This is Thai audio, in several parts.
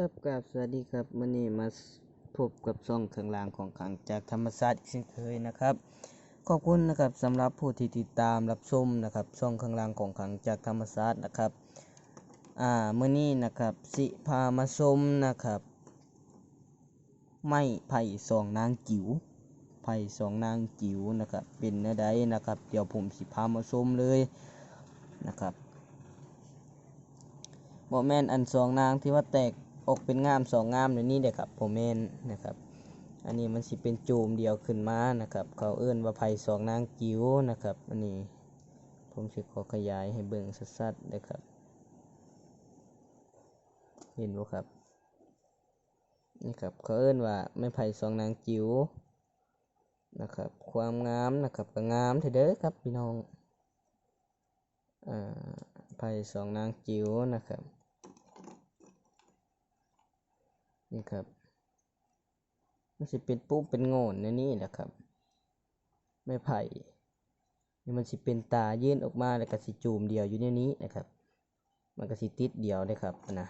ครับกราบสวัสดีครับมื้อนี้มาพบกับช่องเครื่องรางของขลังจากธรรมศาสตร์อีกเช่นเคยนะครับ ขอบคุณนะครับสำหรับผู้ที่ติดตามรับชมนะครับช่องเครื่องรางของขลังจากธรรมศาสตร์นะครับอ่ามื้อนี้นะครับสิพามาชมนะครับ ไม้ไผ่สองนางจิ๋วไผ่สองนางจิ๋วนะครับ เป็นเนื้อใดนะครับ เดี๋ยวผมสิพามาชมเลยนะครับบ่แมนอันสองนางที่ว่าแตก อกเป็นงามสองงามเดี๋ยวนี้เด้อครับบ่แมนนะครับ อันนี้มันสิเป็นโจมเดียวขึ้นมานะครับ เขาเอิ้นว่าไผ่สองนางจิ๋วนะครับ อันนี้ผมสิขอขยายให้เบิ่งชัดๆนะครับ เห็นบ่ครับนี่ครับเขาเอิ้นว่าไม้ไผ่สองนางจิ๋วนะครับ ความงามนะครับก็งามเถอะเด้อครับพี่น้องอ่าไผ่สองนางจิ๋วนะครับ นี่ครับมันสิเป็นปุ๊บเป็นโงนในนี่แหละครับไม้ไผ่นี่มันสิเป็นตายื่นออกมาแล้วก็สิจูมเดียวอยู่ในนี้นะครับ มันก็สิติดเดียวเลยครับนะ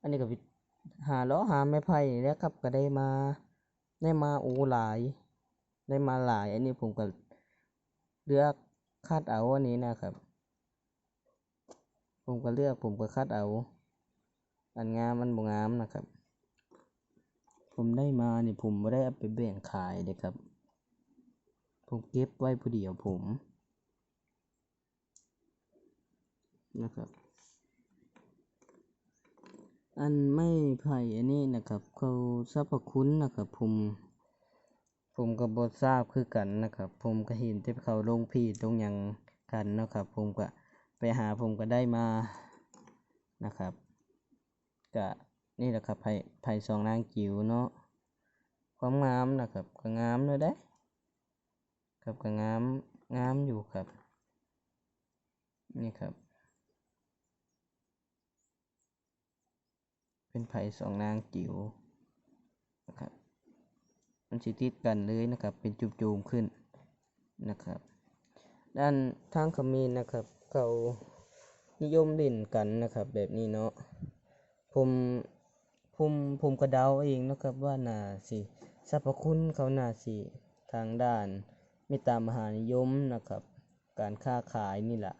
อันนี้ก็หาล้อหาไม้ไผ่นี่แหล้วครับก็ได้มาได้มาโอ้หลาย ได้มาหลาย อันนี้ผมก็เลือกคัดเอาอันนี้นะครับ ผมก็เลือกผมก็คัดเอา อันงามมันบ่งามนะครับ ผมได้มานี่ผมบ่ได้เอาไปแบ่งขายเด้ครับ ผมเก็บไว้ผู้เดียวผม นะครับ อันไม่ไผ่อันนี้นะครับ เขาสรรพคุณนะครับ ผม ผมก็บ่ทราบคือกันนะครับ ผมก็เห็นแต่เขาลงพีตรงหยังกันนะครับ ผมก็ไปหาผมก็ได้มานะครับ ก็นี่แหละครับไผ่ไผ่สองนางจิ๋วเนาะความงามนะครับก็งามเลยได้ครับก็งามงามอยู่ครับ นี่ครับ เป็นไผ่สองนางจิ๋วนะครับมันสิติดกันเลยนะครับ เป็นจุ่มๆขึ้นนะครับ ด้านทางขมรนะครับ เขานิยมเล่นกันนะครับ แบบนี้เนาะ ผมผมผมก็เดาเองนะครับว่าน่าสิสรรพคุณเขาน่าสิทางด้านเมตตามหานิยมนะครับ การค้าขายนี่แหละ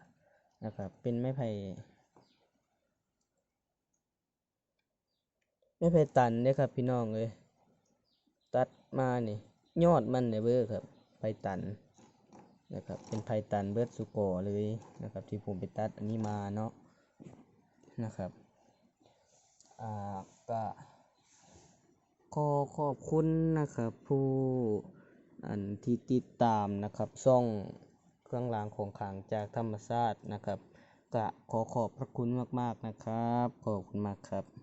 นะครับ เป็นไม้ไผ่ไม้ไผ่ตันเด้ครับ พี่น้องเอ้ยตัดมานี่ยอดมันเนี่ยเบ้อครับไผ่ตันนะครับ เป็นไผ่ตันเบิดสุโกอเลยนะครับ ที่ผมไปตัดอันนี้มาเนาะนะครับ ก็ขอขอบคุณนะครับ ผู้อันที่ติดตามนะครับช่องเครื่องรางของขลังจากธรรมชาตินะครับก็ขอขอบพระคุณมากๆนะครับ ขอบคุณมากครับ